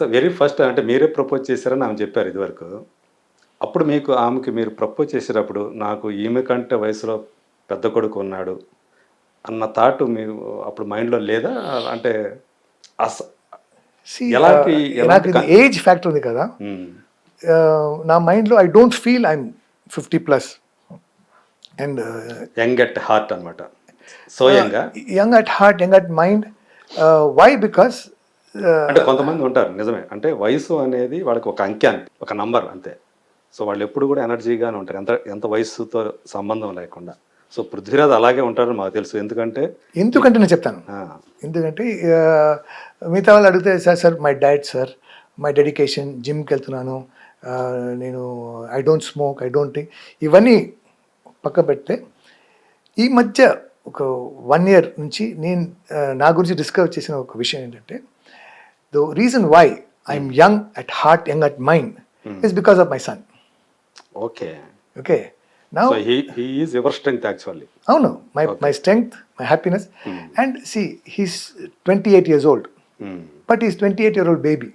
So very first అంటే మీరే propose చేశారని ఆమె చెప్పారు ఇదివరకు. అప్పుడు మీకు ఆమెకి మీరు ప్రపోజ్ చేసేటప్పుడు నాకు ఈమె కంటే వయసులో పెద్ద కొడుకు ఉన్నాడు అన్న థాట్ మీరు అప్పుడు మైండ్లో లేదా? అంటే ఎలాంటి- uh, ఏజ్ ఫ్యాక్టర్ ఉంది కదా? మ్మ్. uh, నా మైండ్లో I don't feel I'm fifty plus and young at heart అనమాట so యంగా young at heart young at mind why because అంటే కొంతమంది ఉంటారు నిజమే. అంటే వయసు అనేది వాళ్ళకి ఒక అంకె అంతే ఒక నంబర్ అంతే. సో వాళ్ళు ఎప్పుడు కూడా ఎనర్జీగానే ఉంటారు. ఎంత ఎంత వయసుతో సంబంధం లేకుండా. సో పృథ్వీరాజ్ అలాగే ఉంటారని మాకు తెలుసు. ఎందుకంటే ఎందుకంటే నేను చెప్తాను. ఎందుకంటే మిగతా వాళ్ళు అడిగితే sir sir my diet sir my dedication జిమ్కి వెళ్తున్నాను. నేను I don't smoke I don't ఇవన్నీ పక్క పెడితే ఈ మధ్య ఒక వన్ ఇయర్ నుంచి నేను నా గురించి డిస్కవర్ చేసిన ఒక విషయం ఏంటంటే the reason why I'm young at heart young at mind is because of my son okay okay నా so he he is ever strength actually అవును my my strength my happiness and see he's twenty eight years old but is twenty eight year old baby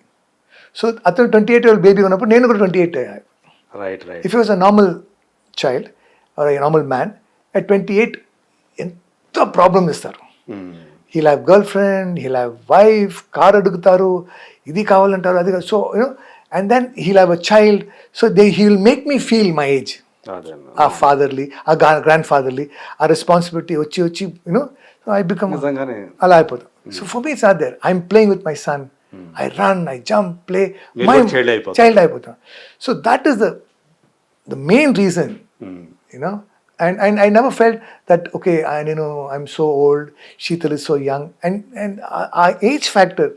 so అతను twenty eight year baby ఉన్నప్పుడు నేను కూడా twenty eight right right if was a normal child normal man at twenty eight ఎంత problem ఇస్తారు. He'll have girl friend he'll have wife car అడుగుతారు ఇది కావాలంటారు అది so you know and then he'll have a child so they he will make me feel my age ah fatherly ah grand fatherly ah responsibility వచ్చి వచ్చి you know I become అలా అయిపోతాం. So for me it's are there I'm playing with my son I run I jump play my. Child అయిపోతాం. So that is the main reason you know and and I never felt that okay నేను I'm so old Sheetal is so young and and ah age factor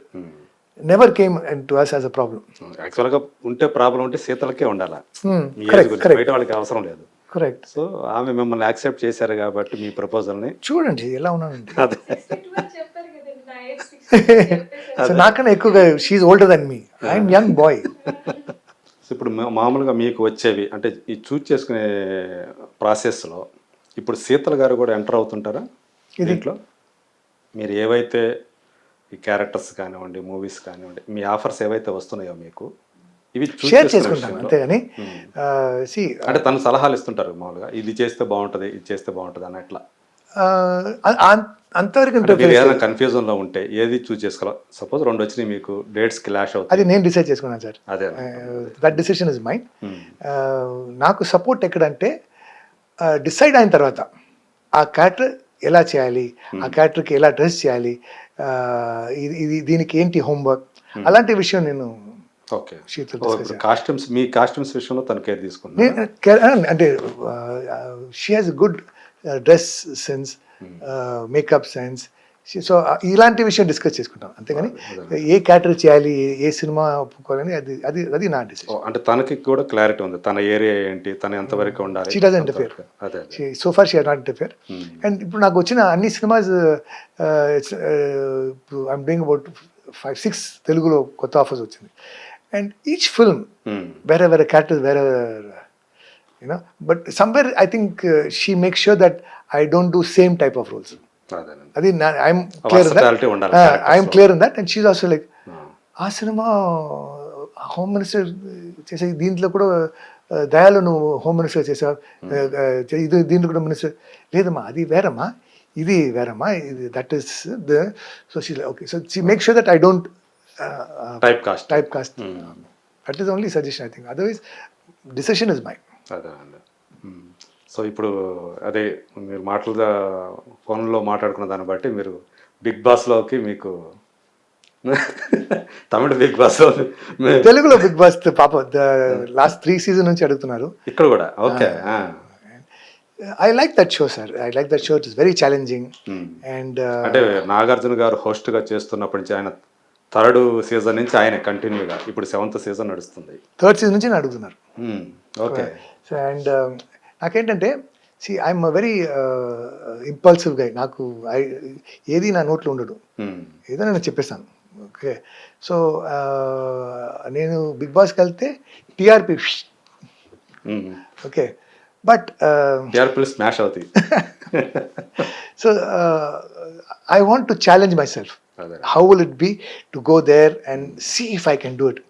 never came and to us as a problem యాక్చువల్గా ఉంటే problem ఉంటే శీతలకే ఉండాలా. Correct బయట వాళ్ళకి అవసరం లేదు. Correct so ఆమె మిమ్మల్ని యాక్సెప్ట్ చేశారు కాబట్టి మీ ప్రపోజల్ని చూడండి ఎలా ఉన్నానండి నాకన్నా ఎక్కువగా she's older than me I'm young boy so ఇప్పుడు మామూలుగా మీకు వచ్చేవి అంటే ఈ చూజ్ చేసుకునే ప్రాసెస్లో ఇప్పుడు శీతల్ గారు కూడా ఎంటర్ అవుతుంటారా? దీంట్లో మీరు ఏవైతే ఈ క్యారెక్టర్స్ కానివ్వండి మూవీస్ కానివ్వండి మీ ఆఫర్స్ ఏవైతే వస్తున్నాయో మీకు ఇవి షేర్ విషయంలో- అంతేగాని అంటే తను సలహాలు ఇస్తుంటారు మామూలుగా ఇది చేస్తే బాగుంటది ఇది చేస్తే బాగుంటది అన్నట్లా. అంతవరకు కన్ఫ్యూజన్లో ఉంటే ఏది చూస్ చేసుకోవాలి సపోజ్ రెండు వచ్చినాయి మీకు డేట్స్ క్లాష్ అది అవుతాయి. నేను డిసైడ్ చేసుకున్నాను సార్. అదే that decision is mind Hmm. నాకు సపోర్ట్ ఎక్కడంటే డిసైడ్ అయిన తర్వాత ఆ క్యారెక్టర్ ఎలా చేయాలి ఆ క్యారెక్టర్కి ఎలా డ్రెస్ చేయాలి uh, ఇది ఇది దీనికి ఏంటి హోంవర్క్ అలాంటి విషయం నేను ఓకే. కాస్ట్యూమ్స్ మీ కాస్ట్యూమ్స్ విషయంలో తను కేర్ కే- అంటే she has good dress sense makeup sense so ఇలాంటి విషయం డిస్కస్ చేసుకుంటాం. అంతేగాని ఏ క్యారెక్టర్ చేయాలి ఏ- సినిమా ఒప్పుకోవాలని అది అది అది నా డిసిషన్ అంటే తనకి కూడా క్లారిటీ ఉంది. తన ఏరియా ఏంటి తన ఎంతవరకు ఉండాలి? Doesn't interfere. అంతవరకు. అదే అదే. So far she not interfere Hmm. And ఇప్పుడు నాకు వచ్చిన అన్ని cinemas I'm doing about five six తెలుగులో కొత్త ఆఫర్స్ వచ్చింది. And each film Hmm. వేరే వేరే క్యారెక్టర్స్ వేరే you know but somewhere I think she make sure that I don't do same type of roles అదేనండి అది ఐఎమ్ క్లియర్ Versatility ఉండాలి characters ఐఎమ్లో. Clear in that and she's also like Hmm. ఆ cinema home minister చేసే దీంట్లో కూడా ఆ, దయాలు నువ్వు home minister చేసావు ఆ, ఆ, ఇది దీంట్లో కూడా మినిస్టర్ లేదమ్మా అది వేరమ్మా ఇది వేరమ్మా ఇది that is the so she okay so she make sure that I don't type cast type cast that is only suggestion I think otherwise decision is mind అదేనండి Hmm. సో ఇప్పుడు అదే మీరు మాటలుగా ఫోన్లో మాట్లాడుకున్న దాన్ని బట్టి మీరు బిగ్ బాస్లోకి మీకు తమిళ బిగ్ బాస్ తెలుగులో బిగ్ బాస్ పాప లాస్ట్ త్రీ సీజన్ నుంచి అడుగుతున్నారు. ఇక్కడ కూడా? Okay I like that show sir I like that show it is very challenging and అంటే నాగార్జున గారు హోస్ట్గా చేస్తున్నప్పటి నుంచి ఆయన థర్డ్ సీజన్ నుంచి ఆయన కంటిన్యూగా ఇప్పుడు సెవెంత్ సీజన్ నడుస్తుంది. థర్డ్ సీజన్ నుంచి అడుగుతున్నారు. ఓకే. సో అండ్ నాకేంటంటే see I'm very impulsive guy నాకు ఏది నా నోట్లో ఉండడు. ఏదో నేను చెప్పేస్తాను. ఓకే. సో నేను బిగ్ బాస్కి వెళ్తే టీఆర్పీ. ఓకే. బట్ టీఆర్పీలు స్మాష్ అవుతాయి so I want to challenge myself how will it be to go there and see if I can do it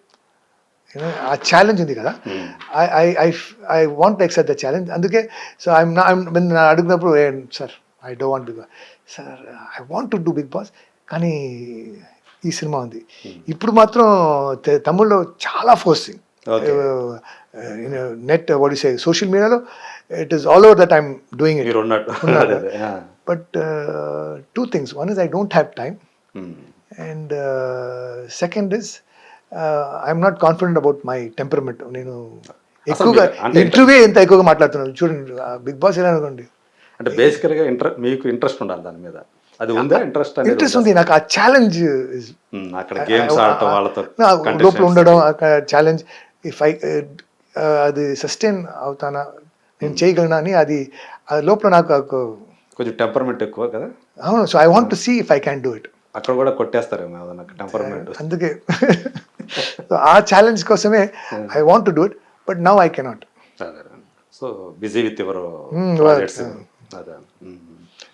ఆ ఛాలెంజ్ ఉంది కదా? I I I I want accept the challenge అందుకే so I'm నా అడిగినప్పుడు sir I do want Bigg Boss sir I want to do Bigg Boss కానీ ఈ cinema ఉంది. ఇప్పుడు మాత్రం తమిళ్ళో చాలా forcing. Net what say social మీడియాలో it is all over that I'm doing it ఉన్నట్టు. But two things one is I don't have time. And second is I'm not confident about my temperament నేను ఎక్కువగా interview ఎంత ఎక్కువగా మాట్లాడుతున్నాను చూడండి big boss ఎలా అనుకోండి. అంటే బేసికల్గా ఇంట్రె మీకు ఇంట్రెస్ట్ ఉండాలి దాని మీద. అది ఉందా? ఇంట్రెస్ట్ ఇంట్రెస్ట్ ఉంది? నాకు ఆ ఛాలెంజ్ ఉమ్, అక్కడ గేమ్స్ ఆడటం వాళ్ళతో లోపల. ఉండడం ఛాలెంజ్ ఇఫ్ ఐ అది సస్టైన్ అవుతానా? నేను చేయగలనా అని అది లోపల నాకు కొంచెం టెంపర్మెంట్ ఎక్కువ కదా? అవును so I want to see if I can do it అక్కడ కూడా కొట్టేస్తారేమో టెంపర్మెంట్ అందుకే. ఆ ఛాలెంజ్ కోసమే I want to do it but now I cannot so busy with Hmm, um.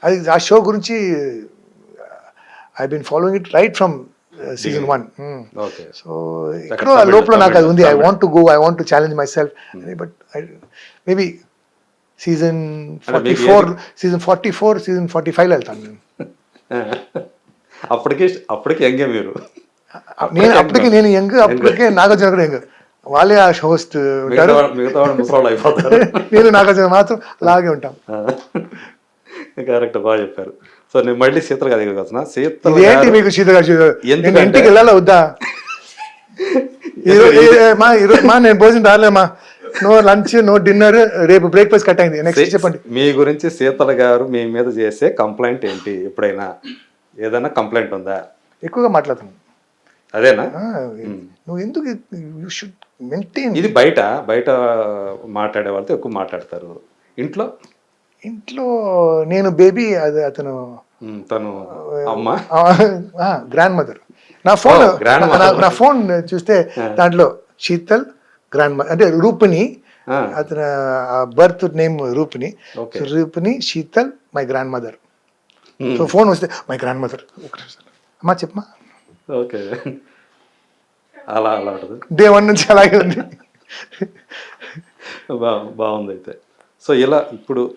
అది ఆ షో గురించి I been following it right from season one so ఎక్కడో లోపల నాకు అది ఉంది I want to go I want to challenge myself but maybe season forty four season forty four season forty five వెళ్తాను నేను అప్పటికి అప్పటికి ఎంగే మీరు నేను అప్పటికి నేను యంగ్ అప్పటికే నాగార్జున కూడా యంగ్ వాళ్ళే ఆ హోస్ట్ మిగతా ఉంటారు నేను నాగార్జున మాత్రం అలాగే ఉంటాం కరెక్ట్ బాగా చెప్పారు సో నేను మళ్ళీ శీతల గారి దగ్గరికి వస్తున్నా. శీతల గారు- మీకు సీత గారు ఇంటికి వెళ్ళాలా వద్దా? మా ఈరో- మా నేను భోజనం రాలేమా? నో లంచ్ నో డిన్నర్ రేపు బ్రేక్ఫాస్ట్ కట్ అయింది. నెక్స్ట్ చెప్పండి. మీ గురించి శీతల గారు మీ మీద చేసే కంప్లైంట్ ఏంటి ఎప్పుడైనా? ఏదైనా కంప్లైంట్ ఉందా? ఎక్కువగా మాట్లాడుతున్నాను అదేనా? నువ్వు ఎందుకు యూ షుడ్ మెయింటైన్ ఇది బయట బయట మాట్లాడే వాళ్ళతో ఎక్కువ మాట్లాడతారు. ఇంట్లో? ఇంట్లో నేను బేబీ అది అతను తను అమ్మ. గ్రాండ్ మదర్ నా ఫోన్. నా- ఫోన్ చూస్తే దాంట్లో శీతల్ గ్రాండ్ మదర్ అంటే రూపిణి. అతను birth name Roopini. Roopini Sheetal my grandmother so phone వస్తే మై గ్రాండ్ మదర్ అమ్మా చెప్పమా ఓకే. అలా అలా ఉంటుంది. డే వన్ నుంచి అలాగే ఉంది. బాగుంది అయితే. సో ఇలా ఇప్పుడు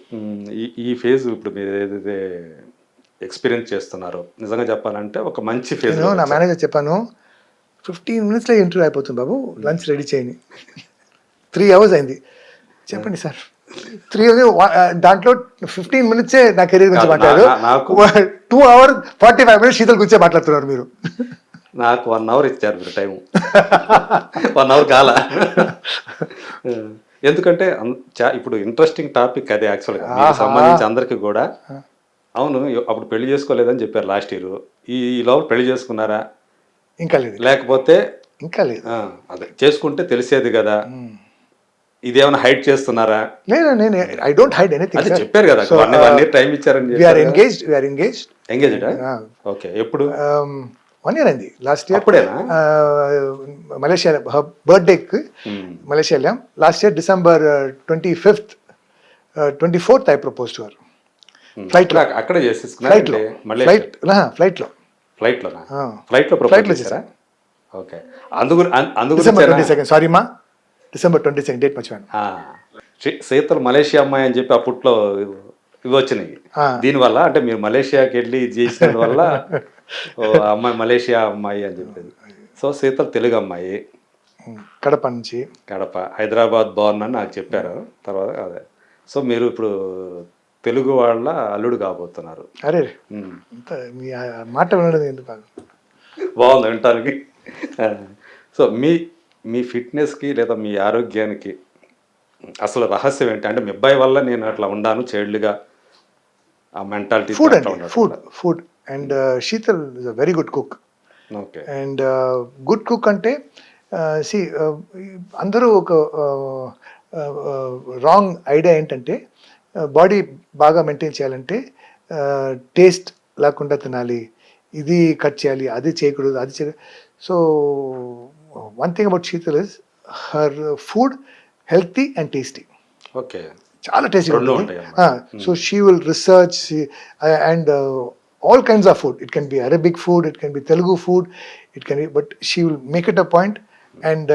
ఈ ఈ ఫేజ్ ఇప్పుడు మీరు ఏదైతే ఎక్స్పీరియన్స్ చేస్తున్నారో. నిజంగా చెప్పాలంటే ఒక మంచి ఫేజ్ నేను నా మేనేజర్ చెప్పాను ఫిఫ్టీన్ మినిట్స్లో ఇంటర్వ్యూ అయిపోతుంది బాబు లంచ్ రెడీ చేయని త్రీ అవర్స్ అయింది. చెప్పండి సార్. త్రీ దాంట్లో ఫిఫ్టీన్ మినిట్సే నా కెరీర్ గురించి మాట్లాడారు. Two hour forty five minutes Sheetal గురించే మాట్లాడుతున్నారు మీరు. నాకు వన్ అవర్ ఇచ్చారు మీరు టైం వన్ అవర్ కాల. ఎందుకంటే ఇప్పుడు ఇంట్రెస్టింగ్ టాపిక్ అదే యాక్చువల్గా. సంబంధించి అందరికి కూడా అవును అప్పుడు పెళ్ళి చేసుకోలేదని చెప్పారు లాస్ట్ ఇయర్. ఈ లోపల పెళ్ళి చేసుకున్నారా? ఇంకా లేదు. లేకపోతే ఇంకా లేదు. అదే చేసుకుంటే తెలిసేది కదా. ఇదేమైనా హైడ్ చేస్తున్నారా? నేను నేను ఐ డోంట్ హైడ్ అది ఎనీథింగ్ చెప్పారు కదా వన్ వన్ ఇయర్ టైం ఇచ్చారని we're engaged we're engaged engaged Ah. Okay ఎప్పుడు? వన్ ఇయర్ అయింది. లాస్ట్ ఇయర్ అప్పుడేనా? మలేషియా బర్త్డేకి. మలేషియా వెళ్ళాం. Last year December twenty fifth twenty fourth I propose to her ఫ్లైట్లో. అక్కడ- ఫ్లైట్లో. ఫ్లైట్ ఫ్లైట్లో. Flight Ah. ఫ్లైట్లో ప్రపోజ్లో చేశారా? ఓకే అందు గురి- అన్- అందు డిసెంబర్ ట్వంటీ? సెకండ్ సారీ మా. డిసెంబర్ ట్వంటీ సెకండ్ డేట్ మర్చిపోయాను శీతల్ మలేషియా అమ్మాయి అని చెప్పి అప్పట్లో ఇవి వచ్చినాయి. దీనివల్ల అంటే మీరు మలేషియాకి వెళ్ళి చేసిన వల్ల అమ్మాయి మలేషియా అమ్మాయి అని చెప్పేది. సో శీతల్ తెలుగు అమ్మాయి. కడప నుంచి. కడప. హైదరాబాద్ బాగున్నా అని నాకు చెప్పారు. తర్వాత అదే. సో మీరు ఇప్పుడు తెలుగు వాళ్ళ అల్లుడు కాబోతున్నారు. అరే మీ మాట వినడం ఎందుకు బాగా? బాగుంది వినటానికి. సో మీ మీ ఫిట్నెస్కి లేదా మీ ఆరోగ్యానికి అసలు రహస్యం ఏంటి? అంటే మీ అబ్బాయి వల్ల నేను అట్లా ఉండాను చైల్డ్గా ఆ మెంటాలిటీ ఫుడ్ అండి food food and Sheetal is a very good cook okay. And good cook అంటే సి అందరూ ఒక రాంగ్ ఐడియా ఏంటంటే బాడీ బాగా మెయింటైన్ చేయాలంటే టేస్ట్ లేకుండా తినాలి. ఇది కట్ చేయాలి అది చేయకూడదు అది చేయ so one thing about Sheetal is her food healthy and tasty okay. చాలా టేస్టీగా రెండు ఉంటుంది. So she will research and all kinds of food it can be Arabic food it can be Telugu food it can be but she will make it a point and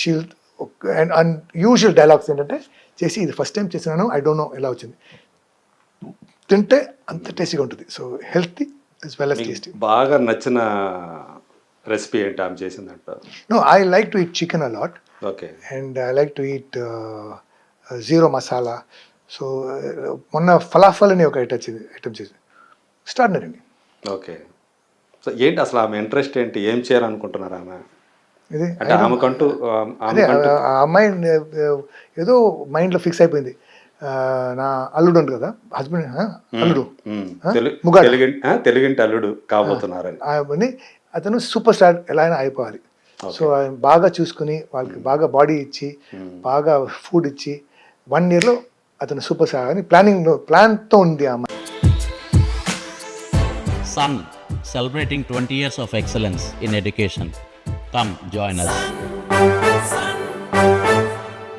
she and and usual dialogues ఏంటంటే చేసి ఇది first time చేసినాను I don't know ఎలా వచ్చింది. తింటే అంత టేస్టీగా ఉంటుంది. So healthy as well as tasty బాగా నచ్చిన రెసిపీ ఏంటి ఆమె చేసిందంట? No I like to eat chicken a lot okay. And I like to eat zero masala so మొన్న ఫలాఫల్ అని ఒక ఐటమ్ చేసి ఐటమ్ చేసి. స్టార్డినరీ ఓకే. సో ఏంటి అసలు ఆమె ఇంట్రెస్ట్ ఏంటి? ఏం చేయాలనుకుంటున్నారు ఆమె? ఇది అంటే ఆమెకంటూ ఆ- అదే ఆ- అమ్మాయి ఏదో మైండ్లో ఫిక్స్ అయిపోయింది. ఆ, నా అల్లుడు ఉంటుంది కదా హస్బెండ్ అల్లుడు. తెలుగింటి అల్లుడు కాబోతున్నారని. అని అతను సూపర్ స్టార్ ఎలా అయినా అయిపోవాలి. సో ఆయన బాగా చూసుకుని వాళ్ళకి బాగా బాడీ ఇచ్చి బాగా ఫుడ్ ఇచ్చి వన్ ఇయర్లో అతను సూపర్ స్టార్ అని ప్లానింగ్ ప్లాన్తో ఉంది ఆ అమ్మాయి. Sun, celebrating 20 years of excellence in education. Come join us.